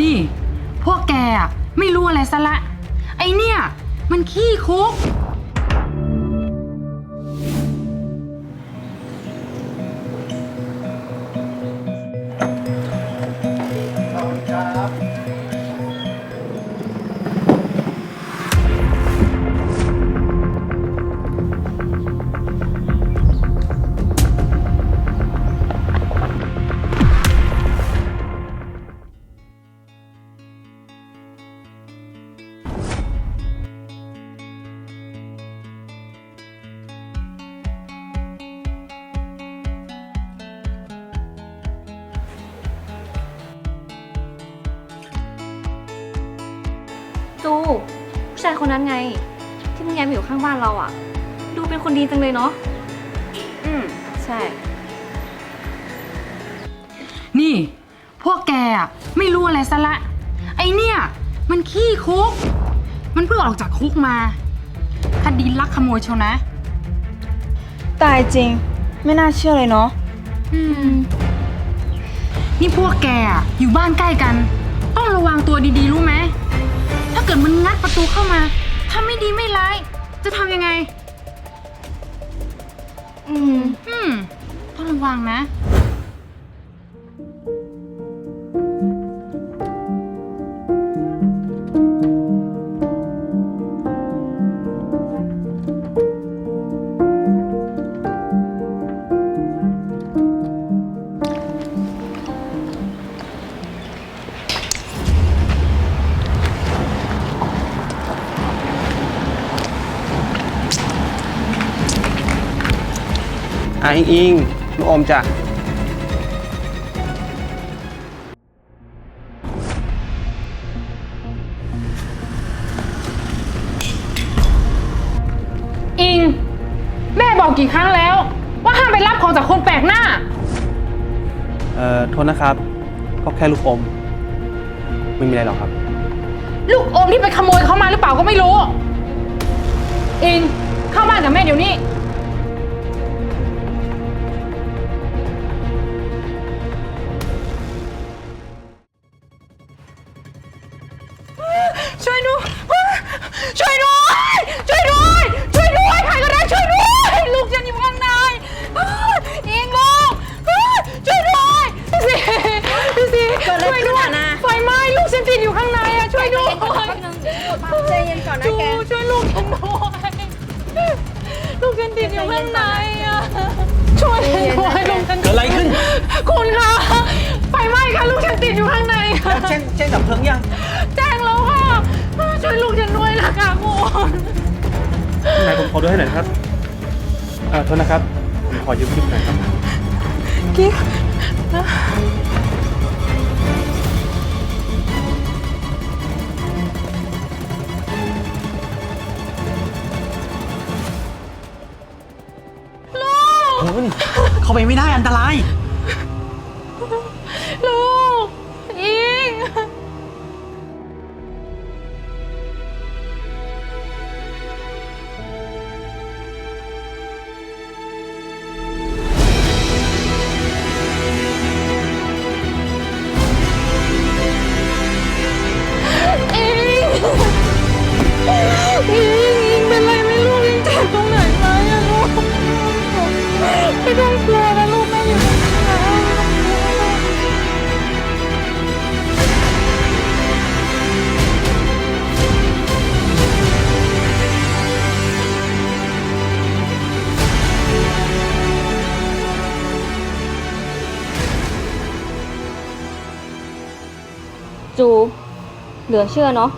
นี่ พวกแกอะไม่รู้อะไรซะละ ไอเนี่ย มันขี้คุก จูผู้ชายคนนั้นไง ที่เพิ่งย้ายมาอยู่ข้างบ้านเราอะดูเป็นคนดีจังเลยเนาะอืมใช่ นี่ พวกแกอะไม่รู้อะไรซะละ ไอเนี่ย มันขี้คุก มันเพิ่งออกจากคุกมาคดีลักขโมยเชียวนะ ตายจริง ไม่น่าเชื่อเลยเนาะ อืม นี่พวกแกอะอยู่บ้านใกล้กัน ต้องระวังตัวดีๆ รู้ไหมถ้า เกิดมันงัดประตูเข้ามา ถ้าไม่ดีไม่ร้าย จะทำยังไง อืม อืม ต้องระวังนะ อะอิงอิงลูกอมจ้ะอิง แม่บอกกี่ครั้งแล้ว ว่าห้ามไปรับของจากคนแปลกหน้า เอ่อ โทษนะครับ ก็แค่ลูกอม ไม่มีอะไรหรอกครับ ลูกอมที่ไปขโมยเขามาหรือเปล่าก็ไม่รู้ อิง เข้าบ้านกับแม่เดี๋ยวนี้ กฉันติดอยู่ข้างในอะช่วยฉันด้วยลูกฉันเกิดอะไรขึ้น คุณคะไฟไหม้ค่ะลูกฉันติดอยู่ข้างในค่ะแจ้งแจ้งดับเพลิงยัง แจ้งแล้วค่ะ ช่วยลูกฉันด้วยนะคะคุณไหนผมขอดูให้หน่อยนะครับเอ่อโทษนะครับผมขอยืมคลิปหน่อยครับกิ๊ก เข้าไปไม่ได้อันตราย เหลือเชื่อเนาะ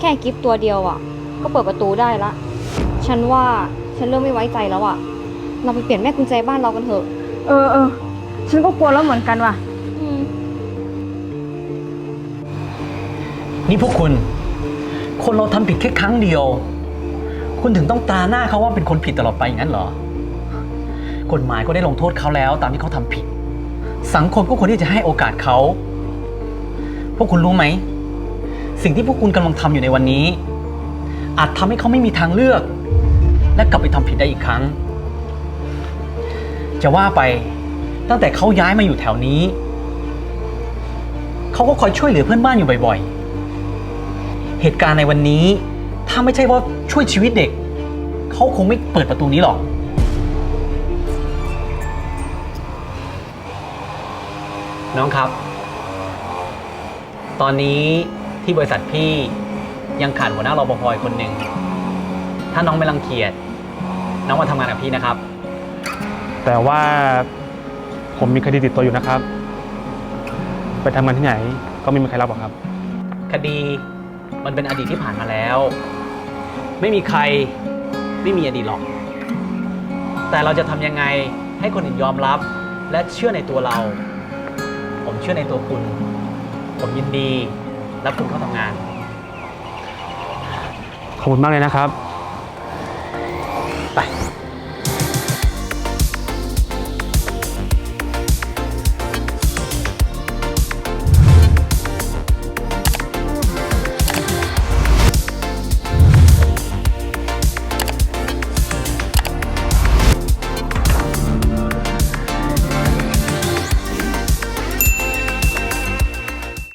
แค่กิฟตัวเดียวอะก็เปิดประตูได้ละ ฉันว่าฉันเริ่มไม่ไว้ใจแล้วอะเราไปเปลี่ยนแม่กุญแจบ้านเรากันเถอะ เออเออฉันก็กลัวแล้วเหมือนกันว่ะ อืมนี่พวกคุณ คนเราทำผิดแค่ครั้งเดียว คุณถึงต้องตราหน้าเขาว่าเป็นคนผิดตลอดไปอย่างนั้นเหรอ กฎหมายก็ได้ลงโทษเขาแล้ว ตามที่เขาทำผิด สังคมก็ควรที่จะให้โอกาสเขา พวกคุณรู้ไหม สิ่งที่พวกคุณกำลังทำอยู่ในวันนี้ อาจทำให้เขาไม่มีทางเลือก และกลับไปทำผิดได้อีกครั้ง จะว่าไปตั้งแต่เขาย้ายมาอยู่แถวนี้ เขาก็คอยช่วยเหลือเพื่อนบ้านอยู่บ่อยๆ เหตุการณ์ในวันนี้ ถ้าไม่ใช่ว่าช่วยชีวิตเด็ก เขาคงไม่เปิดประตูนี้หรอก น้องครับ ตอนนี้ ที่บริษัทพี่ยังขาดหัวหน้ารปภอีกคนหนึ่ง ถ้าน้องไม่รังเกียจน้องมาทำงานกับพี่นะครับ แต่ว่าผมมีคดีติดตัวอยู่นะครับ ไปทำงานที่ไหนก็ไม่มีใครรับหรอกครับ คดีมันเป็นอดีตที่ผ่านมาแล้ว ไม่มีใครไม่มีอดีตหรอก แต่เราจะทำยังไงให้คนอื่นยอมรับ และเชื่อในตัวเรา ผมเชื่อในตัวคุณ ผมยินดี รับคุณเข้าทำงาน ขอบคุณมากเลยนะครับ